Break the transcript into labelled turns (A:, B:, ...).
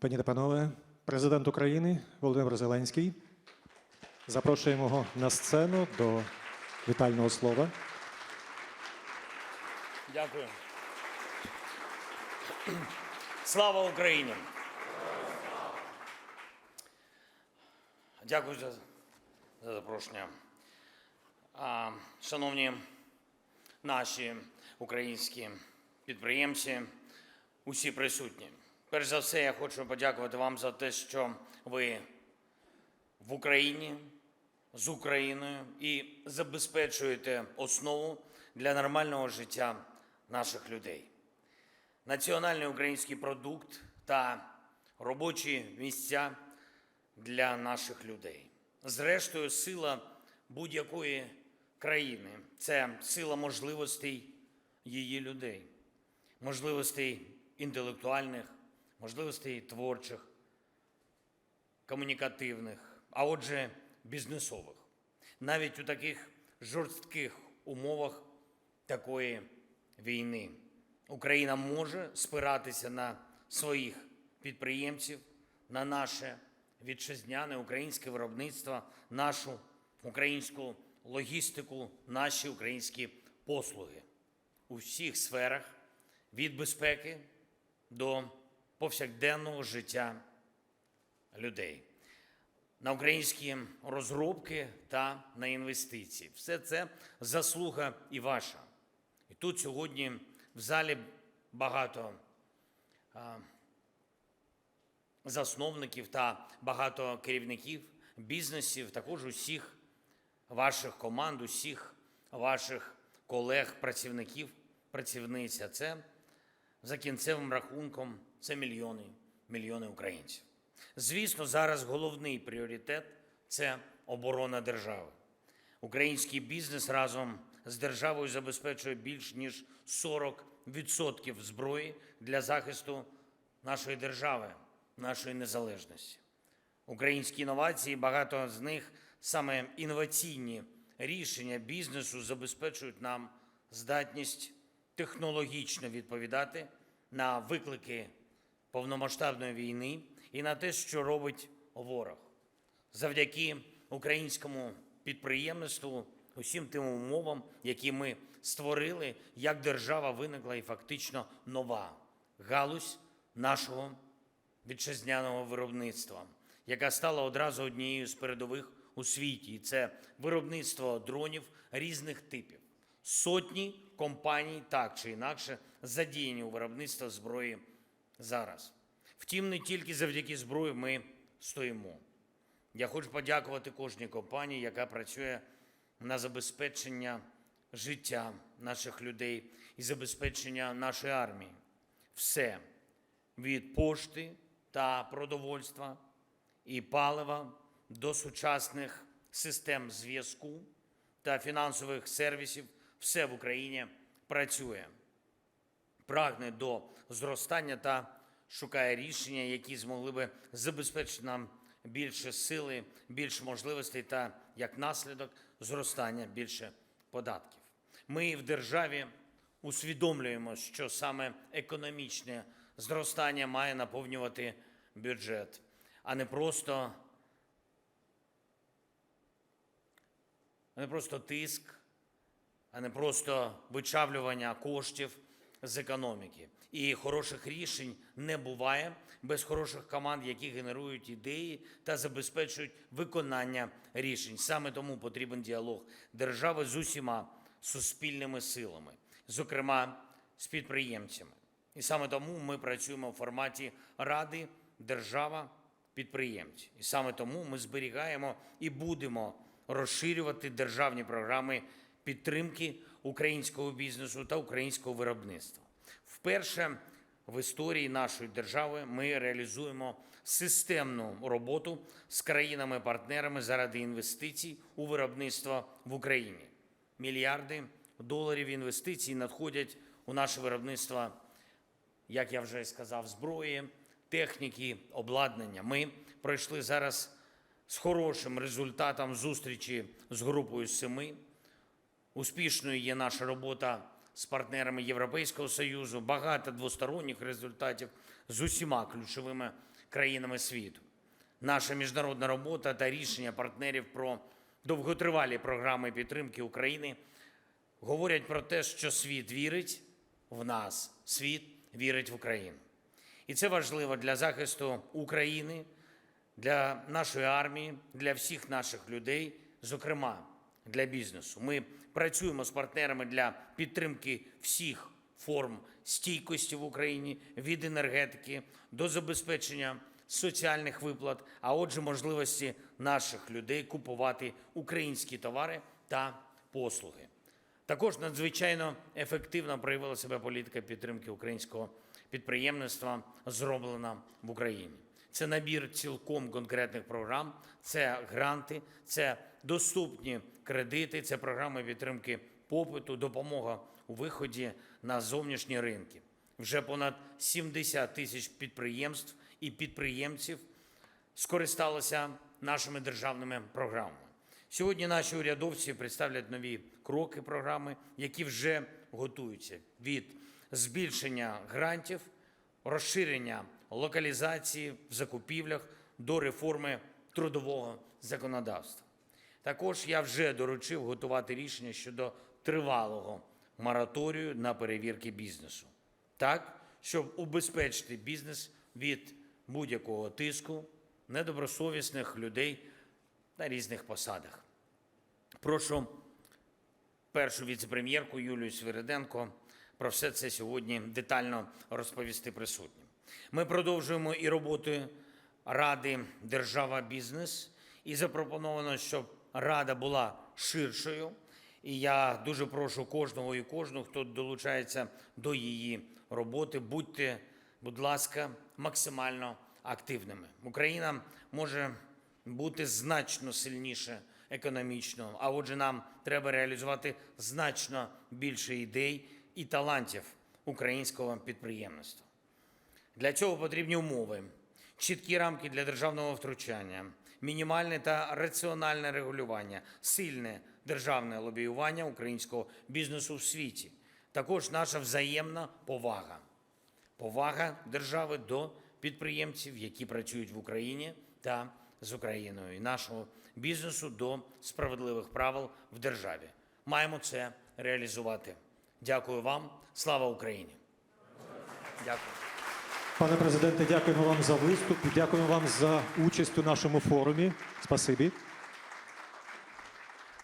A: Пані та панове, президент України Володимир Зеленський. Запрошуємо його на сцену до вітального слова.
B: Дякую. Слава Україні! Дякую за, за запрошення. А, шановні наші українські підприємці, усі присутні. Перш за все, я хочу подякувати вам за те, що ви в Україні з Україною і забезпечуєте основу для нормального життя наших людей. Національний український продукт та робочі місця для наших людей. Зрештою, сила будь-якої країни це сила можливостей її людей, можливостей інтелектуальних, можливостей творчих, комунікативних, а отже, бізнесових. Навіть у таких жорстких умовах такої війни Україна може спиратися на своїх підприємців, на наше вітчизняне українське виробництво, нашу українську логістику, наші українські послуги у всіх сферах від безпеки до повсякденного життя людей, на українські розробки та на інвестиції. Все це заслуга і ваша. І тут сьогодні в залі багато засновників та багато керівників бізнесів, також усіх ваших команд, усіх ваших колег, працівників, працівниць. А це за кінцевим рахунком це мільйони, мільйони українців. Звісно, зараз головний пріоритет це оборона держави. Український бізнес разом з державою забезпечує більш ніж 40% зброї для захисту нашої держави, нашої незалежності. Українські інновації, багато з них саме інноваційні рішення бізнесу забезпечують нам здатність технологічно відповідати на виклики повномасштабної війни і на те, що робить ворог. Завдяки українському підприємництву, усім тим умовам, які ми створили, як держава виникла і фактично нова галузь нашого вітчизняного виробництва, яка стала одразу однією з передових у світі. І це виробництво дронів різних типів. Сотні компаній так чи інакше задіяні у виробництво зброї зараз. Втім, не тільки завдяки зброї ми стоїмо. Я хочу подякувати кожній компанії, яка працює на забезпечення життя наших людей і забезпечення нашої армії. Все від пошти та продовольства і палива до сучасних систем зв'язку та фінансових сервісів, все в Україні працює, прагне до зростання та шукає рішення, які змогли би забезпечити нам більше сили, більше можливостей та як наслідок зростання більше податків. Ми в державі усвідомлюємо, що саме економічне зростання має наповнювати бюджет, а не просто, не просто тиск, а не просто вичавлювання коштів з економіки. І хороших рішень не буває без хороших команд, які генерують ідеї та забезпечують виконання рішень. Саме тому потрібен діалог держави з усіма суспільними силами, зокрема з підприємцями. І саме тому ми працюємо в форматі Ради держава підприємці. І саме тому ми зберігаємо і будемо розширювати державні програми підтримки українського бізнесу та українського виробництва. Вперше в історії нашої держави ми реалізуємо системну роботу з країнами-партнерами заради інвестицій у виробництво в Україні. Мільярди доларів інвестицій надходять у наше виробництво, як я вже сказав, зброї, техніки, обладнання. Ми пройшли зараз з хорошим результатом зустрічі з групою семи. Успішною є наша робота з партнерами Європейського Союзу, багато двосторонніх результатів з усіма ключовими країнами світу. Наша міжнародна робота та рішення партнерів про довготривалі програми підтримки України говорять про те, що світ вірить в нас, світ вірить в Україну. І це важливо для захисту України, для нашої армії, для всіх наших людей, зокрема для бізнесу. Ми працюємо з партнерами для підтримки всіх форм стійкості в Україні від енергетики до забезпечення соціальних виплат, а отже, можливості наших людей купувати українські товари та послуги. Також надзвичайно ефективно проявила себе політика підтримки українського підприємництва, зроблена в Україні. Це набір цілком конкретних програм, це гранти, це доступні кредити, це програми підтримки попиту, допомога у виході на зовнішні ринки. Вже понад 70 тисяч підприємств і підприємців скористалися нашими державними програмами. Сьогодні наші урядовці представлять нові кроки програми, які вже готуються від збільшення грантів, розширення локалізації в закупівлях до реформи трудового законодавства. Також я вже доручив готувати рішення щодо тривалого мораторію на перевірки бізнесу, так, щоб убезпечити бізнес від будь-якого тиску недобросовісних людей на різних посадах. Прошу першу віцепрем'єрку Юлію Свириденко про все це сьогодні детально розповісти присутнім. Ми продовжуємо і роботу Ради Держава Бізнес, і запропоновано, щоб Рада була ширшою. І я дуже прошу кожного і кожну, хто долучається до її роботи, будьте, будь ласка, максимально активними. Україна може бути значно сильніше економічно, а отже, нам треба реалізувати значно більше ідей і талантів українського підприємництва. Для цього потрібні умови, чіткі рамки для державного втручання, мінімальне та раціональне регулювання, сильне державне лобіювання українського бізнесу в світі. Також наша взаємна повага. Повага держави до підприємців, які працюють в Україні та з Україною, і нашого бізнесу до справедливих правил в державі. Маємо це реалізувати. Дякую вам. Слава Україні! Дякую.
A: Пане президенте, дякуємо вам за виступ. Дякуємо вам за участь у нашому форумі. Спасибі.